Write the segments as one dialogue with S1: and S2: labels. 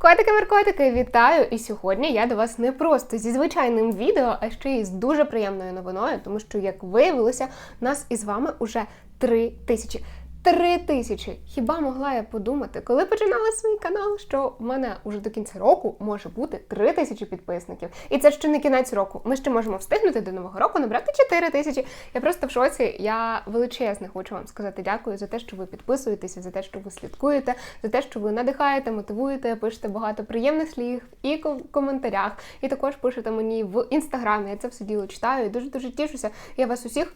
S1: Котики-меркотики, вітаю! І сьогодні я до вас не просто зі звичайним відео, а ще й з дуже приємною новиною, тому що, як виявилося, нас із вами уже три тисячі. Три тисячі! Хіба могла я подумати, коли починала свій канал, що в мене уже до кінця року може бути три тисячі підписників. І це ще не кінець року. Ми ще можемо встигнути до нового року набрати 4 тисячі. Я просто в шоці. Я величезне хочу вам сказати дякую за те, що ви підписуєтеся, за те, що ви слідкуєте, за те, що ви надихаєте, мотивуєте, пишете багато приємних слів і в коментарях. І також пишете мені в інстаграмі. Я це все діло читаю і дуже дуже тішуся. Я вас усіх.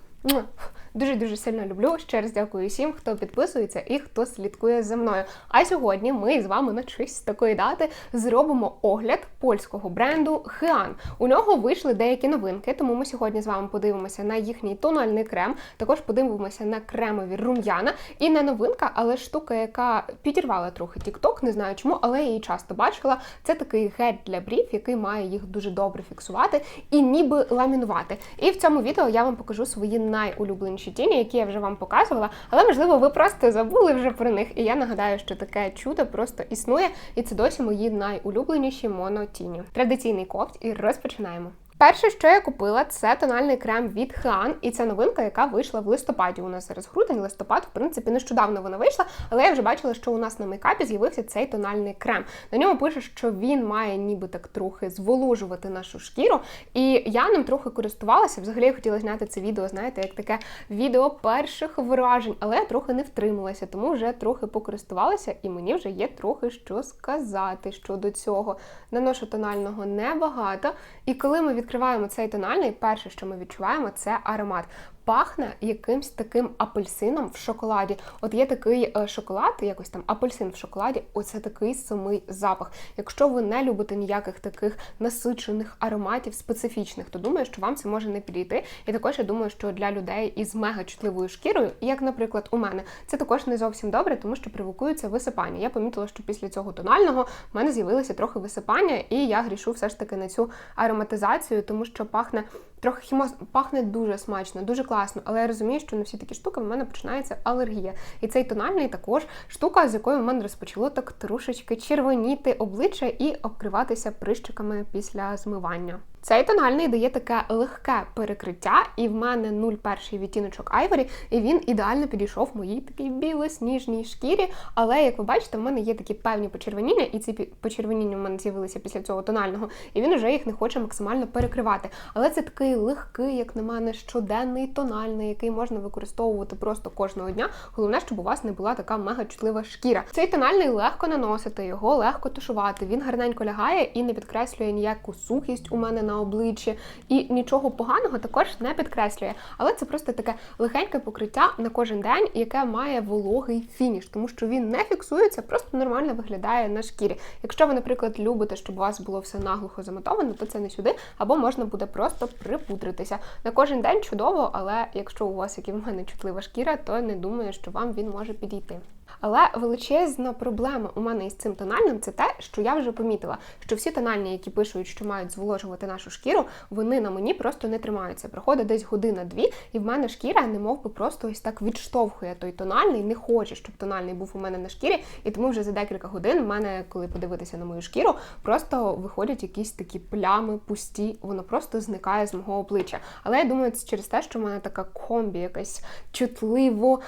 S1: Дуже дуже сильно люблю. Ще раз дякую всім, хто підписується і хто слідкує за мною. А сьогодні ми з вами на честь такої дати зробимо огляд польського бренду Хеан. У нього вийшли деякі новинки, тому ми сьогодні з вами подивимося на їхній тональний крем. Також подивимося на кремові рум'яна. І не новинка, але штука, яка підірвала трохи TikTok, не знаю чому, але я її часто бачила. Це такий гель для брів, який має їх дуже добре фіксувати і ніби ламінувати. І в цьому відео я вам покажу свої найулюбленіші тіні, які я вже вам показувала, але можливо ви просто забули вже про них. І я нагадаю, що таке чудо просто існує, і це досі мої найулюбленіші монотіні. Традиційний кофт, і розпочинаємо. Перше, що я купила, це тональний крем від Хеан, і це новинка, яка вийшла в листопаді. У нас зараз грудень, листопад, в принципі, нещодавно вона вийшла, але я вже бачила, що у нас на мейкапі з'явився цей тональний крем. На ньому пише, що він має ніби так трохи зволожувати нашу шкіру. І я ним трохи користувалася. Взагалі я хотіла зняти це відео, знаєте, як таке відео перших вражень, але я трохи не втрималася, тому вже трохи покористувалася, і мені вже є трохи що сказати щодо цього. Наношу тонального небагато. І коли ми відкриваємо цей тональний, перше, що ми відчуваємо, це аромат пахне якимсь таким апельсином в шоколаді. От є такий е, шоколад, якось там апельсин в шоколаді, оце такий самий запах. Якщо ви не любите ніяких таких насичених ароматів специфічних, то думаю, що вам це може не підійти. І також я думаю, що для людей із мега чутливою шкірою, як, наприклад, у мене, це також не зовсім добре, тому що провокується висипання. Я помітила, що після цього тонального в мене з'явилося трохи висипання, і я грішу все ж таки на цю ароматизацію, тому що пахне трохи хімос пахне дуже смачно, дуже класно, але я розумію, що на всі такі штуки в мене починається алергія. І цей тональний також штука, з якою в мене розпочало так трошечки червоніти обличчя і обкриватися прищиками після змивання. Цей тональний дає таке легке перекриття, і в мене 0,1 відтіночок Айворі, і він ідеально підійшов моїй такій білосніжній шкірі. Але, як ви бачите, в мене є такі певні почервоніння, і ці почервоніння в мене з'явилися після цього тонального, і він вже їх не хоче максимально перекривати. Але це такий легкий, як на мене, щоденний тональний, який можна використовувати просто кожного дня. Головне, щоб у вас не була така мега чутлива шкіра. Цей тональний легко наносити, його легко тушувати. Він гарненько лягає і не підкреслює ніяку сухість у мене на на обличчі, і нічого поганого також не підкреслює. Але це просто таке легеньке покриття на кожен день, яке має вологий фініш, тому що він не фіксується, просто нормально виглядає на шкірі. Якщо ви, наприклад, любите, щоб у вас було все наглухо замотовано, то це не сюди, або можна буде просто припудритися. На кожен день чудово, але якщо у вас, як і в мене, чутлива шкіра, то не думаю, що вам він може підійти. Але величезна проблема у мене із цим тональним це те, що я вже помітила, що всі тональні, які пишуть, що мають зволожувати нашу шкіру, вони на мені просто не тримаються. Проходить десь година-дві, і в мене шкіра, немов би просто ось так відштовхує той тональний, не хоче, щоб тональний був у мене на шкірі. І тому вже за декілька годин в мене, коли подивитися на мою шкіру, просто виходять якісь такі плями пусті, воно просто зникає з мого обличчя. Але я думаю, це через те, що в мене така комбі, якась чутливо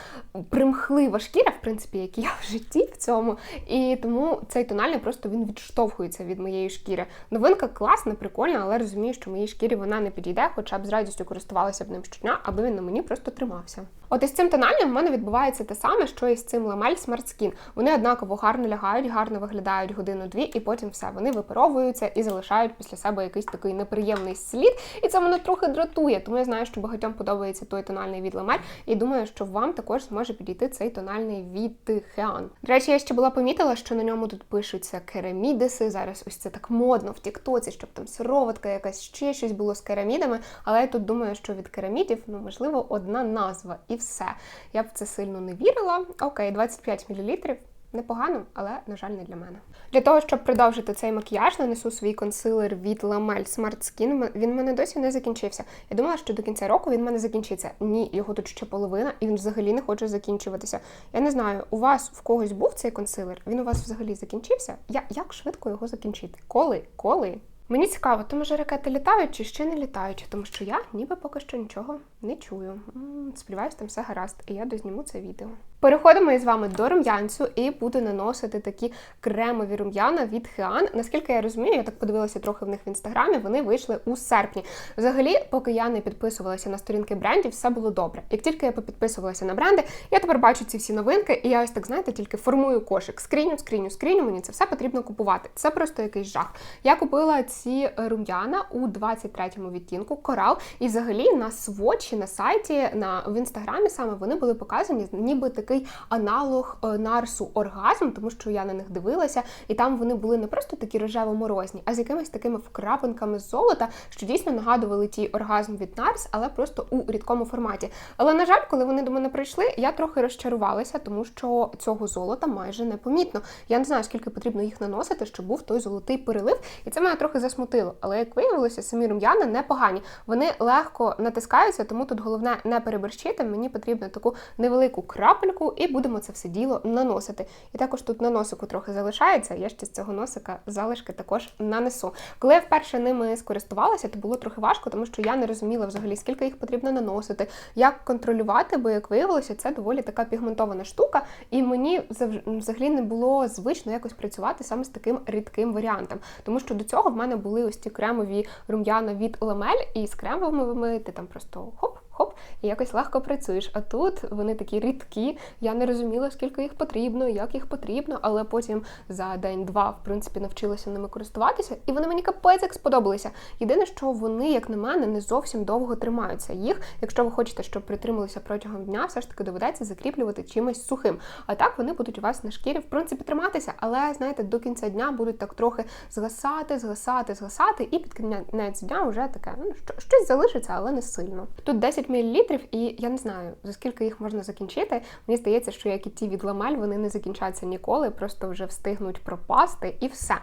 S1: примхлива шкіра, в принципі які я в житті в цьому. І тому цей тональний просто він відштовхується від моєї шкіри. Новинка класна, прикольна, але розумію, що моїй шкірі вона не підійде, хоча б з радістю користувалася б ним щодня, аби він на мені просто тримався. От із цим тональним в мене відбувається те саме, що і з цим ламель Smart Skin. Вони однаково гарно лягають, гарно виглядають годину-дві, і потім все. Вони випаровуються і залишають після себе якийсь такий неприємний слід. І це мене трохи дратує, тому я знаю, що багатьом подобається той тональний від ламель. І думаю, що вам також зможе підійти цей тональний від Хеан. До речі, я ще була помітила, що на ньому тут пишуться керамідиси. Зараз ось це так модно в Тіктоці, щоб там сироватка, якась ще щось було з керамідами. Але я тут думаю, що від керамідів, ну можливо, одна назва. І все. Я б це сильно не вірила. Окей, 25 мл. Непогано, але, на жаль, не для мене. Для того, щоб продовжити цей макіяж, нанесу свій консилер від Lamel Smart Skin. Він в мене досі не закінчився. Я думала, що до кінця року він в мене закінчиться. Ні, його тут ще половина, і він взагалі не хоче закінчуватися. Я не знаю, у вас в когось був цей консилер? Він у вас взагалі закінчився? Я, як швидко його закінчити? Коли? Коли? Мені цікаво, то може ракети літають чи ще не літають, тому що я ніби поки що нічого не чую. Сподіваюсь, там все гаразд, і я дозніму це відео. Переходимо із вами до рум'янцю і буду наносити такі кремові рум'яна від Хеан. Наскільки я розумію, я так подивилася трохи в них в інстаграмі. Вони вийшли у серпні. Взагалі, поки я не підписувалася на сторінки брендів, все було добре. Як тільки я попідписувалася на бренди, я тепер бачу ці всі новинки, і я ось так знаєте, тільки формую кошик. Скріню, скріню, скріню. Мені це все потрібно купувати. Це просто якийсь жах. Я купила ці рум'яна у 23-му відтінку корал, і взагалі на свочі на сайті на в інстаграмі саме вони були показані, ніби такий аналог е, нарсу оргазм, тому що я на них дивилася, і там вони були не просто такі рожево-морозні, а з якимись такими вкрапинками золота, що дійсно нагадували ті оргазм від нарс, але просто у рідкому форматі. Але на жаль, коли вони до мене прийшли, я трохи розчарувалася, тому що цього золота майже непомітно. Я не знаю, скільки потрібно їх наносити, щоб був той золотий перелив, і це мене трохи засмутило. Але як виявилося, самі рум'яна непогані. Вони легко натискаються, тому тут головне не переборщити. Мені потрібно таку невелику крапельку, і будемо це все діло наносити. І також тут на носику трохи залишається. Я ще з цього носика залишки також нанесу. Коли я вперше ними скористувалася, то було трохи важко, тому що я не розуміла взагалі, скільки їх потрібно наносити, як контролювати, бо як виявилося, це доволі така пігментована штука, і мені взагалі не було звично якось працювати саме з таким рідким варіантом. Тому що до цього в мене були ось ці кремові рум'яна від Ламель, і з кремовими ти там просто хоп. І якось легко працюєш. А тут вони такі рідкі. Я не розуміла, скільки їх потрібно, як їх потрібно, але потім за день-два, в принципі, навчилася ними користуватися, і вони мені капець як сподобалися. Єдине, що вони, як на мене, не зовсім довго тримаються. Їх, якщо ви хочете, щоб притрималися протягом дня, все ж таки доведеться закріплювати чимось сухим. А так вони будуть у вас на шкірі, в принципі, триматися, але знаєте, до кінця дня будуть так трохи згасати, згасати, згасати, і під кінець дня вже таке ну, що- щось залишиться, але не сильно. Тут 10 мл, і я не знаю, за скільки їх можна закінчити. Мені здається, що як і ті від ламель, вони не закінчаться ніколи, просто вже встигнуть пропасти і все.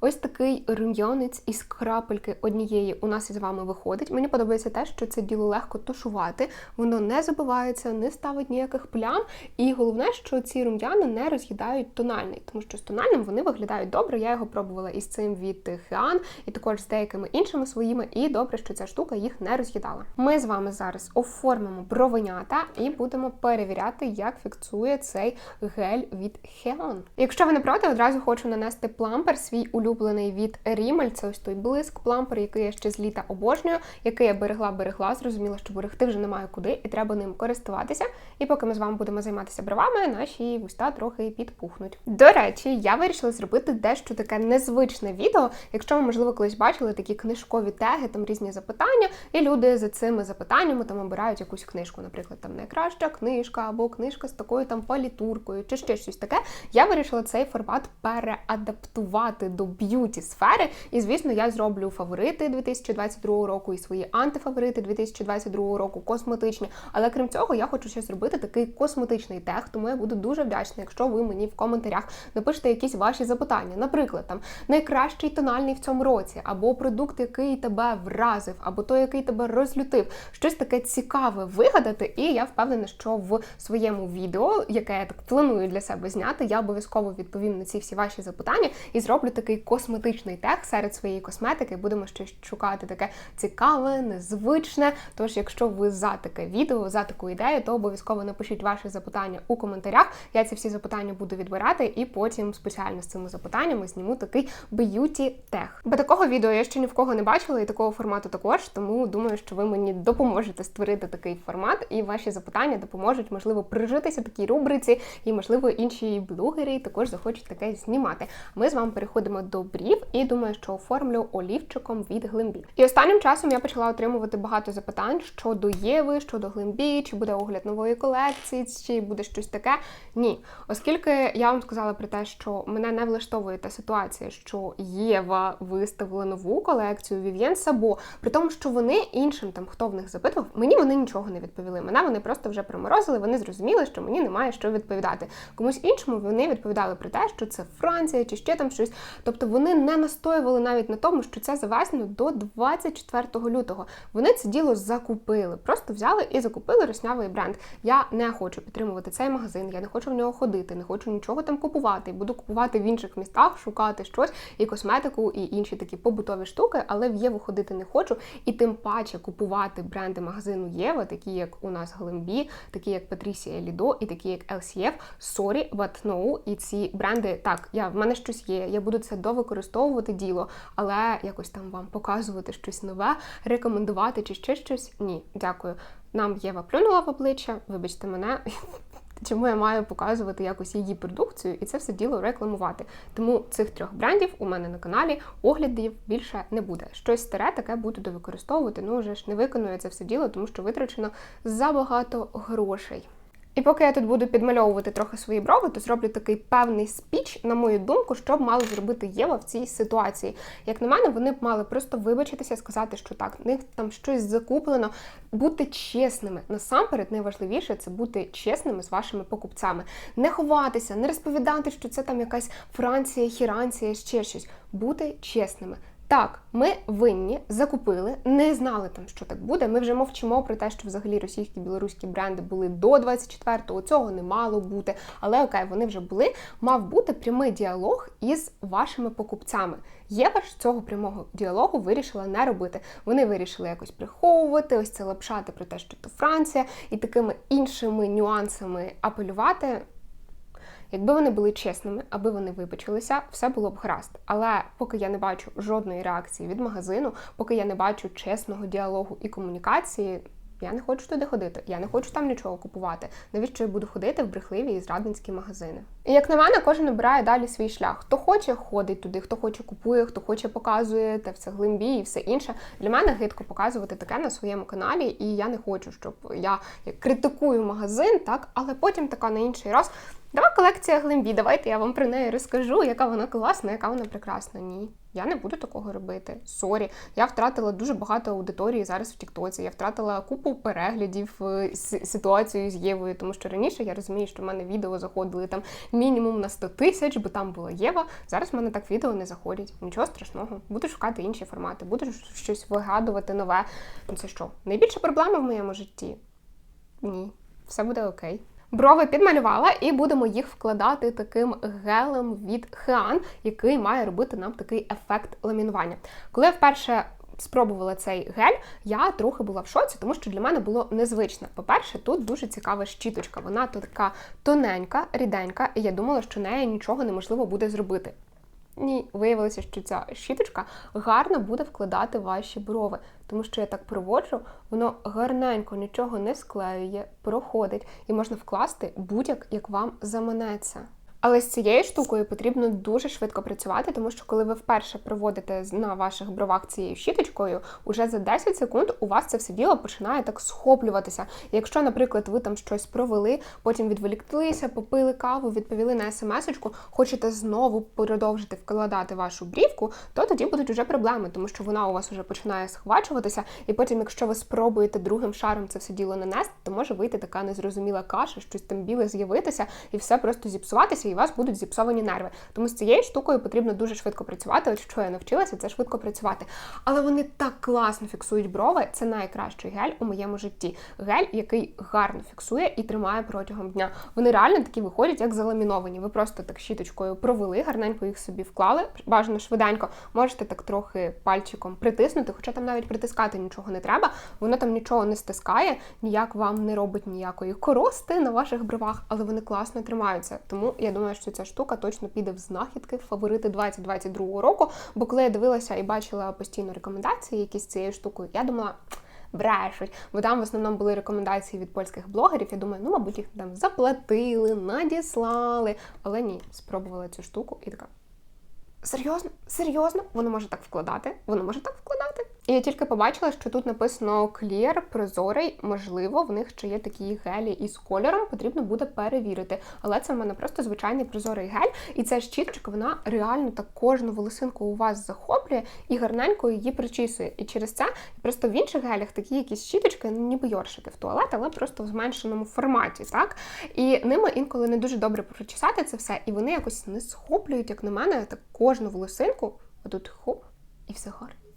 S1: Ось такий рум'янець із крапельки однієї у нас із вами виходить. Мені подобається те, що це діло легко тушувати, воно не забивається, не ставить ніяких плям. І головне, що ці рум'яни не роз'їдають тональний, тому що з тональним вони виглядають добре. Я його пробувала із цим від Хеан, і також з деякими іншими своїми. І добре, що ця штука їх не роз'їдала. Ми з вами зараз оформимо бровенята і будемо перевіряти, як фіксує цей гель від Хеан. Якщо ви не проти, одразу хочу нанести плампер свій улюблений від Rimmel. Це ось той блиск плампер, який я ще з літа обожнюю, який я берегла, берегла, зрозуміла, що берегти вже немає куди, і треба ним користуватися. І поки ми з вами будемо займатися бровами, наші вуста трохи підпухнуть. До речі, я вирішила зробити дещо таке незвичне відео. Якщо ви, можливо, колись бачили такі книжкові теги, там різні запитання, і люди за цими запитаннями там обирають якусь книжку, наприклад, там найкраща книжка або книжка з такою там палітуркою, чи ще щось таке. Я вирішила цей формат переадаптувати до б'юті сфери. І звісно, я зроблю фаворити 2022 року і свої антифаворити 2022 року, косметичні. Але крім цього, я хочу ще зробити такий косметичний тег, тому я буду дуже вдячна, якщо ви мені в коментарях напишете якісь ваші запитання. Наприклад, там найкращий тональний в цьому році, або продукт, який тебе вразив, або той, який тебе розлютив. Щось таке цікаве вигадати. І я впевнена, що в своєму відео, яке я так планую для себе зняти, я обов'язково відповім на ці всі ваші запитання і зроблю такий косметичний тег серед своєї косметики. Будемо щось шукати таке цікаве, незвичне. Тож, якщо ви за таке відео, за таку ідею, то обов'язково напишіть ваші запитання у коментарях. Я ці всі запитання буду відбирати, і потім спеціально з цими запитаннями зніму такий б'юті тег. Бо такого відео я ще ні в кого не бачила, і такого формату також. Тому думаю, що ви мені допоможете створити такий формат, і ваші запитання допоможуть, можливо, прижитися такій рубриці, і можливо інші блогери також захочуть таке знімати. Ми з вами переходимо до до брів і думаю, що оформлю олівчиком від глимбі. І останнім часом я почала отримувати багато запитань щодо Єви, щодо глимбі, чи буде огляд нової колекції, чи буде щось таке. Ні, оскільки я вам сказала про те, що мене не влаштовує та ситуація, що Єва виставила нову колекцію Vivien Sabo, при тому, що вони іншим там, хто в них запитував, мені вони нічого не відповіли. Мене вони просто вже приморозили, вони зрозуміли, що мені немає що відповідати. Комусь іншому вони відповідали про те, що це Франція чи ще там щось. Тобто вони не настоювали навіть на тому, що це завезено до 24 лютого. Вони це діло закупили, просто взяли і закупили роснявий бренд. Я не хочу підтримувати цей магазин, я не хочу в нього ходити, не хочу нічого там купувати. Буду купувати в інших містах, шукати щось і косметику, і інші такі побутові штуки, але в Єву ходити не хочу. І тим паче купувати бренди магазину Єва, такі як у нас Глембі, такі як Патрісія Лідо і такі як LCF, Sorry, but no. І ці бренди так, я в мене щось є. Я буду це довикористовувати діло, але якось там вам показувати щось нове, рекомендувати чи ще щось. Ні, дякую. Нам Єва плюнула в обличчя, вибачте мене. Чому я маю показувати якось її продукцію і це все діло рекламувати? Тому цих трьох брендів у мене на каналі оглядів більше не буде. Щось старе таке буду довикористовувати. Ну вже ж не виконую це все діло, тому що витрачено забагато грошей. І поки я тут буду підмальовувати трохи свої брови, то зроблю такий певний спіч, на мою думку, що б мало зробити Єва в цій ситуації. Як на мене, вони б мали просто вибачитися, сказати, що так, в них там щось закуплено, бути чесними. Насамперед, найважливіше це бути чесними з вашими покупцями. Не ховатися, не розповідати, що це там якась Франція, Хіранція, ще щось. Бути чесними. Так, ми винні, закупили, не знали там, що так буде. Ми вже мовчимо про те, що взагалі російські білоруські бренди були до 24-го, цього не мало бути. Але окей, вони вже були. Мав бути прямий діалог із вашими покупцями. Єва ж цього прямого діалогу вирішила не робити. Вони вирішили якось приховувати, ось це лапшати про те, що то Франція, і такими іншими нюансами апелювати. Якби вони були чесними, аби вони вибачилися, все було б гаразд. Але поки я не бачу жодної реакції від магазину, поки я не бачу чесного діалогу і комунікації. Я не хочу туди ходити, я не хочу там нічого купувати. Навіщо я буду ходити в брехливі і зрадницькі магазини? І як на мене, кожен обирає далі свій шлях. Хто хоче, ходить туди, хто хоче купує, хто хоче показує те все глимбі і все інше. Для мене гидко показувати таке на своєму каналі, і я не хочу, щоб я критикую магазин, так, але потім така на інший раз. Нова колекція Глембі, давайте я вам про неї розкажу, яка вона класна, яка вона прекрасна. Ні, я не буду такого робити. Сорі. Я втратила дуже багато аудиторії зараз в Тіктоці. Я втратила купу переглядів е, з ситуацією з Євою, тому що раніше я розумію, що в мене відео заходили там мінімум на 100 тисяч, бо там була Єва. Зараз в мене так відео не заходять. Нічого страшного. Буду шукати інші формати, буду щось вигадувати нове. Ну це що? Найбільша проблема в моєму житті? Ні, все буде окей. Брови підмалювала, і будемо їх вкладати таким гелем від Хеан, який має робити нам такий ефект ламінування. Коли я вперше спробувала цей гель, я трохи була в шоці, тому що для мене було незвично. По-перше, тут дуже цікава щіточка. Вона така тоненька, ріденька, і я думала, що нею нічого неможливо буде зробити. Ні, виявилося, що ця щіточка гарно буде вкладати ваші брови, тому що я так проводжу, воно гарненько нічого не склеює, проходить і можна вкласти будь-як як вам заманеться. Але з цією штукою потрібно дуже швидко працювати, тому що коли ви вперше проводите на ваших бровах цією щіточкою, уже за 10 секунд у вас це все діло починає так схоплюватися. Якщо, наприклад, ви там щось провели, потім відволіклися, попили каву, відповіли на смс-очку, хочете знову продовжити вкладати вашу брівку, то тоді будуть вже проблеми, тому що вона у вас вже починає схвачуватися, і потім, якщо ви спробуєте другим шаром це все діло нанести, то може вийти така незрозуміла каша, щось там біле з'явитися, і все просто зіпсуватися і у вас будуть зіпсовані нерви. Тому з цією штукою потрібно дуже швидко працювати. От що я навчилася, це швидко працювати. Але вони так класно фіксують брови. Це найкращий гель у моєму житті. Гель, який гарно фіксує і тримає протягом дня. Вони реально такі виходять, як заламіновані. Ви просто так щіточкою провели, гарненько їх собі вклали, бажано швиденько. Можете так трохи пальчиком притиснути, хоча там навіть притискати нічого не треба. Воно там нічого не стискає, ніяк вам не робить ніякої корости на ваших бровах, але вони класно тримаються. Тому я думаю, що ця штука точно піде в знахідки, в фаворити 2022 року. Бо коли я дивилася і бачила постійно рекомендації, якісь з цією штукою, я думала. Брешуть, бо там в основному були рекомендації від польських блогерів. Я думаю, ну, мабуть, їх там заплатили, надіслали. Але ні, спробувала цю штуку і така. Серйозно? Серйозно? Воно може так вкладати? Воно може так вкладати? І я тільки побачила, що тут написано Clear, прозорий. Можливо, в них ще є такі гелі із кольором, потрібно буде перевірити. Але це в мене просто звичайний прозорий гель. І ця щіточка, вона реально так кожну волосинку у вас захоплює і гарненько її причісує. І через це просто в інших гелях такі якісь щіточки, ну ніби йоршики в туалет, але просто в зменшеному форматі, так? І ними інколи не дуже добре прочесати це все, і вони якось не схоплюють, як на мене, так кожну волосинку. Отут хоп, і все гарно.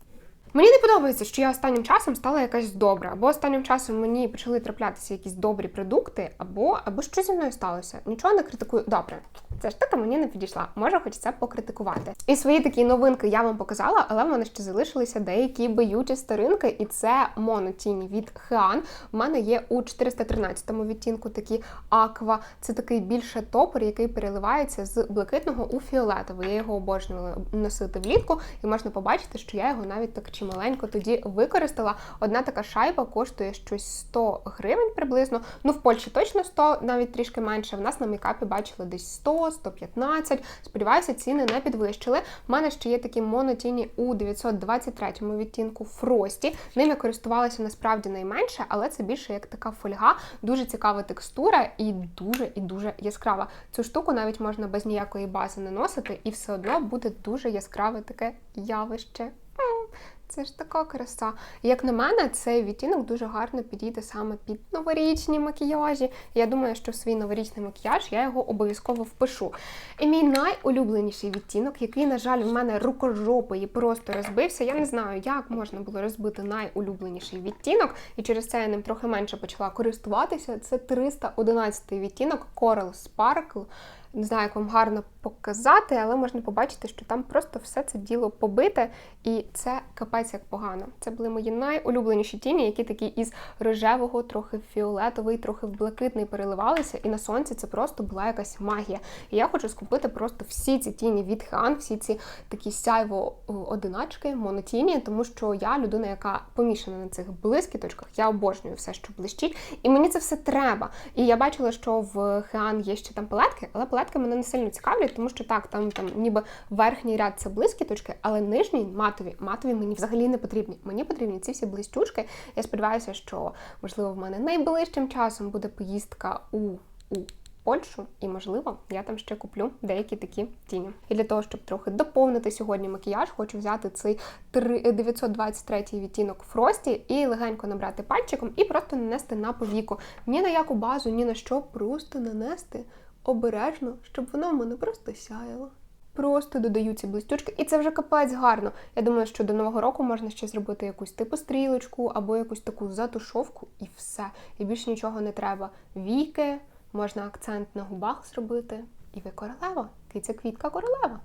S1: Мені не подобається, що я останнім часом стала якась добра, або останнім часом мені почали траплятися якісь добрі продукти, або або що зі мною сталося. Нічого не критикую. Добре, ця штука мені не підійшла. Може, хоч це покритикувати. І свої такі новинки я вам показала, але в мене ще залишилися деякі биючі старинки, і це монотіні від Хеан. У мене є у 413 відтінку такі аква. Це такий більше топор, який переливається з блакитного у фіолетовий. Я його обожнювала носити влітку, і можна побачити, що я його навіть так чималенько тоді використала. Одна така шайба коштує щось 100 гривень приблизно. Ну, в Польщі точно 100, навіть трішки менше. В нас на мейкапі бачили десь 100, 115. Сподіваюся, ціни не підвищили. У мене ще є такі монотіні у 923 відтінку Фрості. Ним я користувалася насправді найменше, але це більше як така фольга, дуже цікава текстура і дуже і дуже яскрава. Цю штуку навіть можна без ніякої бази наносити, і все одно буде дуже яскраве таке явище. Це ж така краса. Як на мене, цей відтінок дуже гарно підійде саме під новорічні макіяжі. Я думаю, що в свій новорічний макіяж я його обов'язково впишу. І мій найулюбленіший відтінок, який, на жаль, в мене рукожопий просто розбився. Я не знаю, як можна було розбити найулюбленіший відтінок, і через це я ним трохи менше почала користуватися. Це 311 відтінок Coral Sparkle. Не знаю, як вам гарно показати, але можна побачити, що там просто все це діло побите, і це капець як погано. Це були мої найулюбленіші тіні, які такі із рожевого, трохи фіолетовий, трохи в блакитний переливалися, і на сонці це просто була якась магія. І я хочу скупити просто всі ці тіні від Хеан, всі ці такі сяйво одиначки, монотіні, тому що я людина, яка помішана на цих блискіточках, я обожнюю все, що блищить, і мені це все треба. І я бачила, що в Хеан є ще там палетки, але палетки мене не сильно цікавлять, тому що так, там там ніби верхній ряд це блискіточки, але нижній матові, матові мені взагалі не потрібні. Мені потрібні ці всі блистючки. Я сподіваюся, що можливо в мене найближчим часом буде поїздка у, у Польщу, і можливо, я там ще куплю деякі такі тіні. І для того, щоб трохи доповнити сьогодні макіяж, хочу взяти цей 3 923 відтінок Фрості і легенько набрати пальчиком і просто нанести на повіку. Ні на яку базу, ні на що, просто нанести обережно, щоб воно в мене просто сяяло. Просто додаю ці блистючки, і це вже капець гарно. Я думаю, що до нового року можна ще зробити якусь типу стрілочку або якусь таку затушовку, і все. І більше нічого не треба. Віки, можна акцент на губах зробити. І ви королева. Киця квітка королева.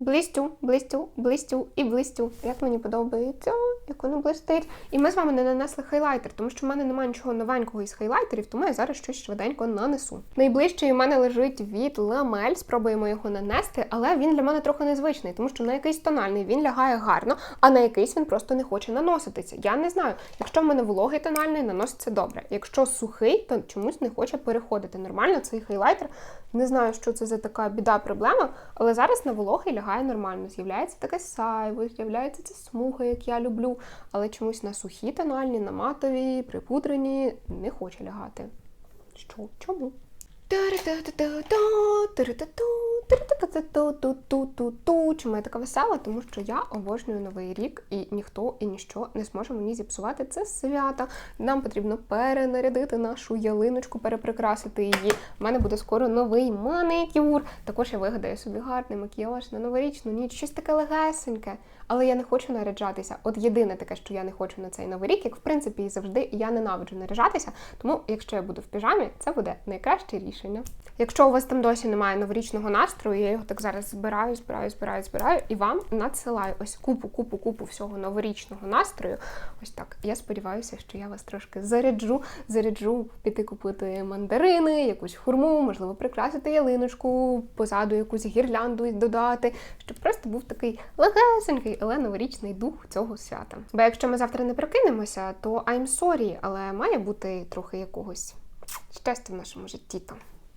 S1: Блистю, блистю, блистю і блистю. Як мені подобається, як воно блистить. І ми з вами не нанесли хайлайтер, тому що в мене немає нічого новенького із хайлайтерів, тому я зараз щось швиденько нанесу. Найближчий у мене лежить від Ламель, спробуємо його нанести, але він для мене трохи незвичний, тому що на якийсь тональний він лягає гарно, а на якийсь він просто не хоче наноситися. Я не знаю. Якщо в мене вологий тональний, наноситься добре. Якщо сухий, то чомусь не хоче переходити. Нормально цей хайлайтер. Не знаю, що це за така біда, проблема, але зараз на вологий лягає нормально. З'являється таке сайво, з'являється ця смуга, як я люблю, але чомусь на сухі тональні, на матові, припудрені не хоче лягати. Що? Чому? це ту-ту-ту-ту-ту. Чому я така весела? Тому що я обожнюю новий рік, і ніхто і ніщо не зможе мені зіпсувати це свято. Нам потрібно перенарядити нашу ялиночку, переприкрасити її. У мене буде скоро новий маникюр. Також я вигадаю собі гарний макіяж на новорічну ніч, щось таке легесеньке. Але я не хочу наряджатися. От єдине таке, що я не хочу на цей новий рік, як в принципі і завжди я ненавиджу наряджатися. Тому, якщо я буду в піжамі, це буде найкраще рішення. Якщо у вас там досі немає новорічного настрою, я його так зараз збираю, збираю, збираю, збираю і вам надсилаю ось купу, купу, купу всього новорічного настрою. Ось так. Я сподіваюся, що я вас трошки заряджу, заряджу піти купити мандарини, якусь хурму, можливо, прикрасити ялиночку, позаду якусь гірлянду додати, щоб просто був такий легесенький, але новорічний дух цього свята. Бо якщо ми завтра не прикинемося, то I'm sorry, але має бути трохи якогось щастя в нашому житті.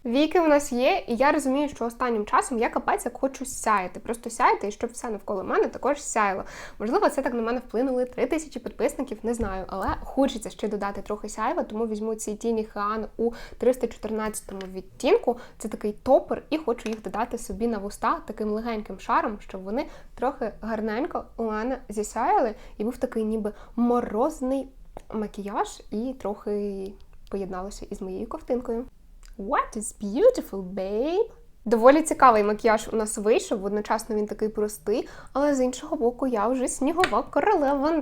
S1: Віки у нас є, і я розумію, що останнім часом я капець як хочу сяяти. Просто сяяти, і щоб все навколо мене також сяяло. Можливо, це так на мене вплинули 3 тисячі підписників, не знаю, але хочеться ще додати трохи сяйва, тому візьму ці тіні Хеан у 314 відтінку. Це такий топер, і хочу їх додати собі на вуста таким легеньким шаром, щоб вони трохи гарненько у мене зісяяли, і був такий ніби морозний макіяж, і трохи поєдналося із моєю ковтинкою. What is beautiful, babe? Доволі цікавий макіяж у нас вийшов, одночасно він такий простий, але з іншого боку, я вже снігова королева.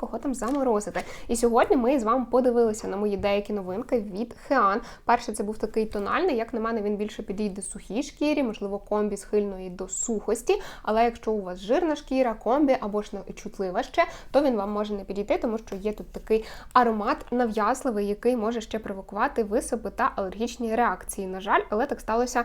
S1: Кого там заморозити? І сьогодні ми з вами подивилися на мої деякі новинки від Хеан. Перший це був такий тональний, як на мене, він більше підійде сухій шкірі, можливо, комбі схильної до сухості. Але якщо у вас жирна шкіра, комбі або ж чутлива ще, то він вам може не підійти, тому що є тут такий аромат нав'язливий, який може ще провокувати висипи та алергічні реакції. На жаль, але так сталося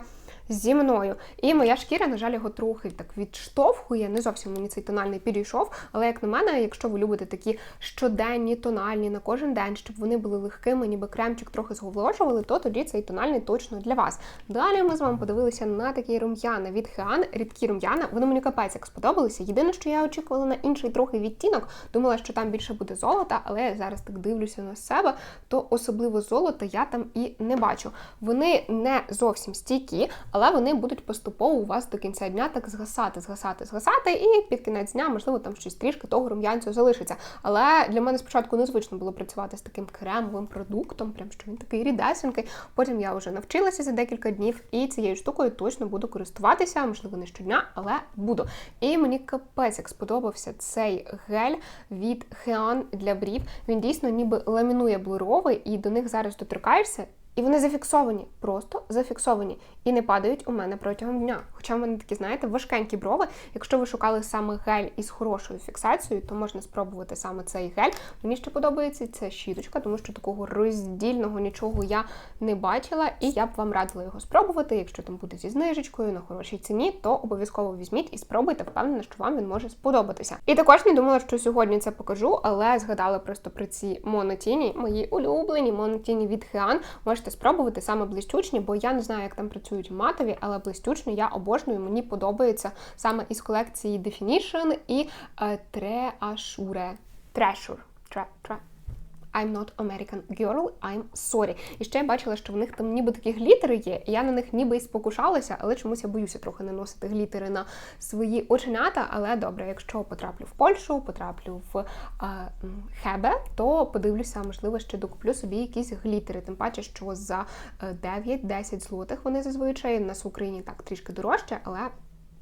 S1: зі мною. І моя шкіра, на жаль, його трохи так відштовхує. Не зовсім мені цей тональний підійшов. Але як на мене, якщо ви любите такі щоденні тональні на кожен день, щоб вони були легкими, ніби кремчик трохи зголошували, то тоді цей тональний точно для вас. Далі ми з вами подивилися на такі рум'яна від Хеан, рідкі рум'яна. Вони мені капець як сподобалися. Єдине, що я очікувала на інший трохи відтінок, думала, що там більше буде золота, але я зараз так дивлюся на себе, то особливо золота я там і не бачу. Вони не зовсім стійкі, але вони будуть поступово у вас до кінця дня так згасати, згасати, згасати, і під кінець дня, можливо, там щось трішки того рум'янцю залишиться. Але для мене спочатку незвично було працювати з таким кремовим продуктом, прям що він такий рідесенький. Потім я вже навчилася за декілька днів, і цією штукою точно буду користуватися, можливо, не щодня, але буду. І мені капець як сподобався цей гель від Hean для брів. Він дійсно ніби ламінує блуровий, і до них зараз доторкаєшся. І вони зафіксовані, просто зафіксовані і не падають у мене протягом дня. Хоча в мене такі, знаєте, важкенькі брови. Якщо ви шукали саме гель із хорошою фіксацією, то можна спробувати саме цей гель. Мені ще подобається ця щіточка, тому що такого роздільного нічого я не бачила, і я б вам радила його спробувати. Якщо там буде зі знижечкою на хорошій ціні, то обов'язково візьміть і спробуйте, впевнена, що вам він може сподобатися. І також не думала, що сьогодні це покажу, але згадала просто про ці монотіні, мої улюблені монотіні від Хеан. Можете спробувати саме блистючні, бо я не знаю, як там працюють матові, але блистючні я обожнюю. Мені подобається саме із колекції Definition і е, Treasure. Treasure. I'm not American girl, I'm sorry. І ще я бачила, що в них там ніби такі глітери є, і я на них ніби і спокушалася, але чомусь я боюся трохи наносити глітери на свої оченята. Але добре, якщо потраплю в Польщу, потраплю в а, Хебе, то подивлюся, можливо, ще докуплю собі якісь глітери. Тим паче, що за 9-10 злотих вони зазвичай у нас в Україні так трішки дорожче, але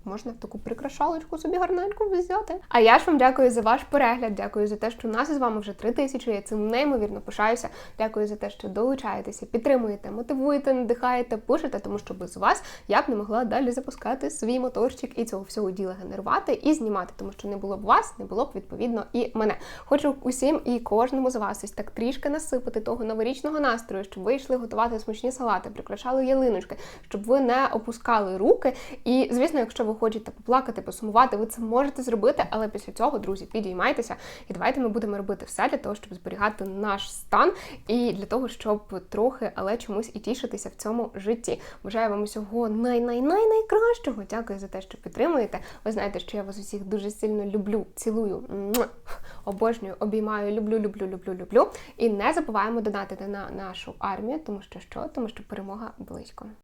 S1: Можна таку прикрашалочку собі гарненько взяти. А я ж вам дякую за ваш перегляд. Дякую за те, що нас із вами вже три тисячі. Я цим неймовірно пишаюся. Дякую за те, що долучаєтеся, підтримуєте, мотивуєте, надихаєте, пишете, тому що без вас я б не могла далі запускати свій моторчик і цього всього діла генерувати і знімати, тому що не було б вас, не було б відповідно і мене. Хочу усім і кожному з вас ось так трішки насипати того новорічного настрою, щоб ви йшли готувати смачні салати, прикрашали ялиночки, щоб ви не опускали руки. І звісно, якщо ви ви хочете поплакати, посумувати, ви це можете зробити, але після цього, друзі, підіймайтеся і давайте ми будемо робити все для того, щоб зберігати наш стан і для того, щоб трохи, але чомусь і тішитися в цьому житті. Бажаю вам усього най-най-най-найкращого. Дякую за те, що підтримуєте. Ви знаєте, що я вас усіх дуже сильно люблю, цілую, обожнюю, обіймаю, люблю, люблю, люблю, люблю. І не забуваємо донатити на нашу армію, тому що що? Тому що перемога близько.